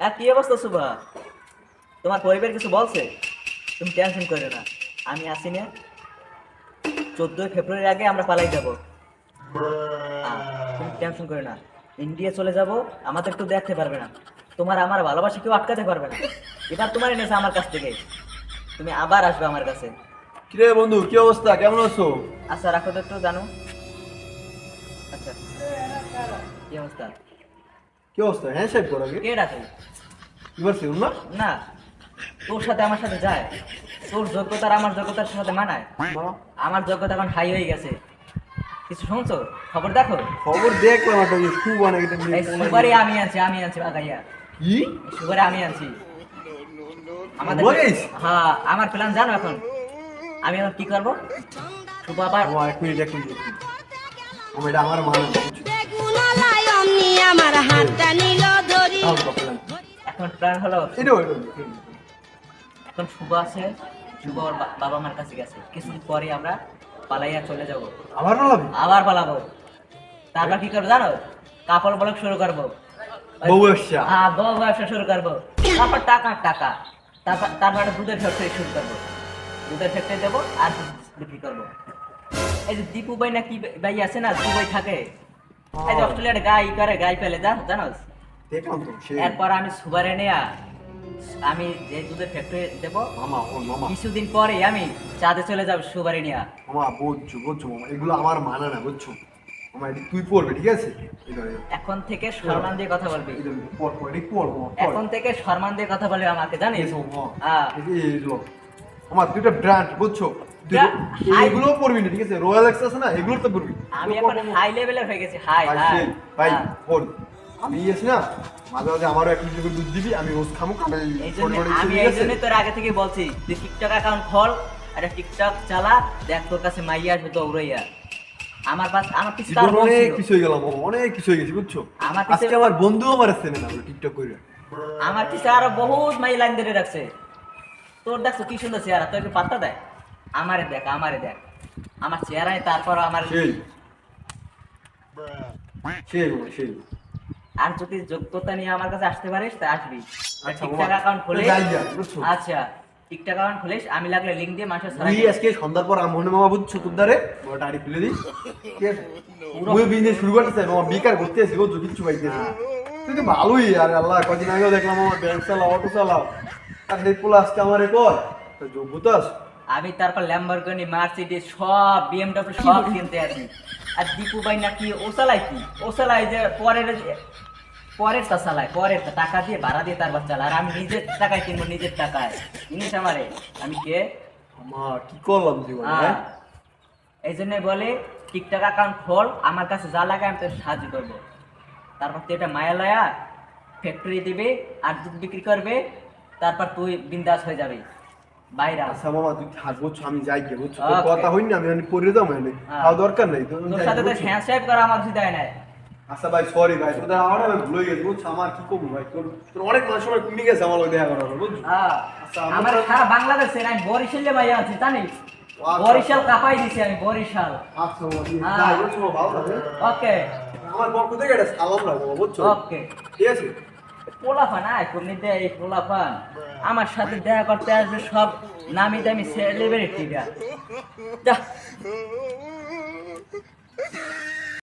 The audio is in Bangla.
হ্যাঁ কি অবস্থা সুভা? তোমার পরিবার কিছু বলছে? তুমি টেনশন করো না। আমি আসি না। চোদ্দোই ফেব্রুয়ারির আগে আমরা পালাই যাব। তুমি টেনশন করো না। ইন্ডিয়া চলে যাব। আমাদের একটু দেখতে পারবে না। তোমার আমার ভালোবাসা কেউ আটকাতে পারবে না। এবার তোমার এনেছে আমার কাছ থেকে। তুমি আবার আসবে আমার কাছে। কিরে বন্ধু কি অবস্থা? কেমন আছো? আচ্ছা রাখো তো একটু জানো। আচ্ছা। কি অবস্থা? কি অবস্থা? হ্যাঁ সাহেব কর কে ডাকে এবার শিখুন না? না। তোর সাথে আমার সাথে যায়। তোর যোগ্যতার আমার যোগ্যতার সাথে মানায়। আমার যোগ্যতা এখন হাই হয়ে গেছে। কিছু শুনছো? খবর দেখো? খবর দেখলাম একটা খুব অনেক সুপারি আমি আনছি আমি আনছি বাগাইয়া কি? সুপারি আমি আনছি আমাদের? হ্যাঁ আমার প্ল্যান জানো এখন? আমি এখন কি করব? শুভ আবার এক মিনিট এক মিনিট। আমার এটা আমার মানে আমার হাতটা নিল ধরি। এখন প্ল্যান হলো এখন শুভ আছে শুভ ওর বাবা মার কাছে গেছে। কিছুদিন পরে আমরা পালাইয়া চলে যাব। আমার না লাগবে আবার পালাবো। তারপর কি করব জানো? কাপড় ব্লক শুরু করব। বউ ব্যবসা। হ্যাঁ বউ ব্যবসা শুরু করব। তারপর টাকা টাকা। তারপর তারপর একটা দুধের ফ্যাক্টরি শুরু করব। দুধের ফ্যাক্টরি দেবো আর বিক্রি করব। এই যে দীপু ভাই না কি ভাই আছে না দুবাই থাকে? এই যে অস্ট্রেলিয়ার গাই করে গাই পেলে জান জানোস? দেখলাম তো এরপর আমি সুবারে নেয়া আমি যে দুধের ফ্যাক্টরি দেবো মামা ও মামা। কিছুদিন পরে আমি চাঁদে চলে যাব সুবারি মামা বুঝছ বুঝছ মামা এগুলো আমার মানা না বুঝছ? মামা এটা তুই পড়বে ঠিক আছে? এখন থেকে সম্মান দিয়ে কথা বলবি। এখন থেকে সম্মান দিয়ে কথা বলবি আমাকে জানিস? হ্যাঁ। আমার দুইটা ব্র্যান্ড বুঝছ? এগুলো পড়বি না ঠিক আছে? রয়্যাল এক্স আছে না? এগুলো তো পড়বি। আমি এখন হাই লেভেলের হয়ে গেছি হাই হাই ভাই আমি এসে না মাঝে মাঝে আমারও এক লিটার দুধ দিবি আমি রোজ খামো আমি এই জন্য তোর আগে থেকে বলছি তুই টিকটক অ্যাকাউন্ট খোল একটা টিকটক চালা দেখ তোর কাছে মাইয়া আসবে দৌড়াইয়া। আমার পাশ আমার পিছনে তার অনেক কিছু হয়ে গেলাম অনেক কিছু হয়ে গেছে বুঝছ? আমার আজকে আমার বন্ধু আমার চেনে না টিকটক করে আমার পিছনে আরও বহুত মাই লাইন ধরে রাখছে। তোর দেখছ কি সুন্দর চেহারা তোর পাত্তা দেয়? আমারে দেখ আমারে দেখ। আমার চেহারায় তারপর আমার আর যদি যোগ্যতা নিয়ে আমার কাছে আসতে পারিস তা আসবি। আচ্ছা, টিকটক অ্যাকাউন্ট খুলে? আচ্ছা টিকটক অ্যাকাউন্ট খুলিস। আমি লাগলে লিংক দিয়ে মানুষের তুই আজকে সন্ধ্যার পর মামা বুঝছ? খুলে দিই ঠিক আছে? ওই বিজনেস শুরু করতে চাই। মামা বেকার করতে কিচ্ছু পাইতেছি না। তুই তো ভালোই আর আল্লাহ কদিন আগেও দেখলাম আমার ব্যাংক চালাও অটো চালাও আর সেই পোলা আজকে আমার কর তো যোগ্যতা আছে? আমি তারপর ল্যাম্বরগিনি মার্সিডিজ সব বিএমডব্লিউ সব কিনতে আছি আর দীপু ভাই নাকি ও চালায় কি? ও চালায় যে পরের পরের তা চালায় পরের তা টাকা দিয়ে ভাড়া দিয়ে তারপর চালায়। আর আমি নিজের টাকায় কিনবো নিজের টাকায়। জিনিস আমারে? আমি কে? আমার কি করলাম জীবনে হ্যাঁ। এই জন্য বলে টিকটক অ্যাকাউন্ট খোল আমার কাছে যা লাগে আমি তোর সাহায্য করব। তারপর তুই এটা মায়া লয়া ফ্যাক্টরি দিবে আর দুধ বিক্রি করবে তারপর তুই বিন্দাস হয়ে যাবে। বাইরে। আচ্ছা মামা তুই থাক বুঝছ আমি যাই গে বুঝছ কথা হইনি না আমি আমি পড়ে যাব মানে হ্যাঁ। খাওয়া দরকার নেই তো আমি তোর সাথে তো বুঝছ? হ্যান্ডশেক করা আমার কিছু দেয় না আচ্ছা ভাই সরি ভাই তোদের আমার আমি ভুলে গেছি বুঝছ আমার কি করব ভাই তোর তোর অনেক মানুষ সময় কমে গেছে আমার দেখা করার বুঝছ হ্যাঁ। আচ্ছা, আমার সারা বাংলাদেশে আমি বরিশালে ভাই আছি আচ্ছা। বরিশাল কাপাই দিছি আমি বরিশাল আচ্ছা। হ্যাঁ। বুঝছ ভালো ওকে আমার পক্ষ থেকে একটা সালাম রাখব বুঝছ ওকে ঠিক আছে পোলাফান আয় তুমি দেয় পোলাফান আমার সাথে দেখা করতে আসবে সব নামি দামি সেলিব্রিটিরা যা।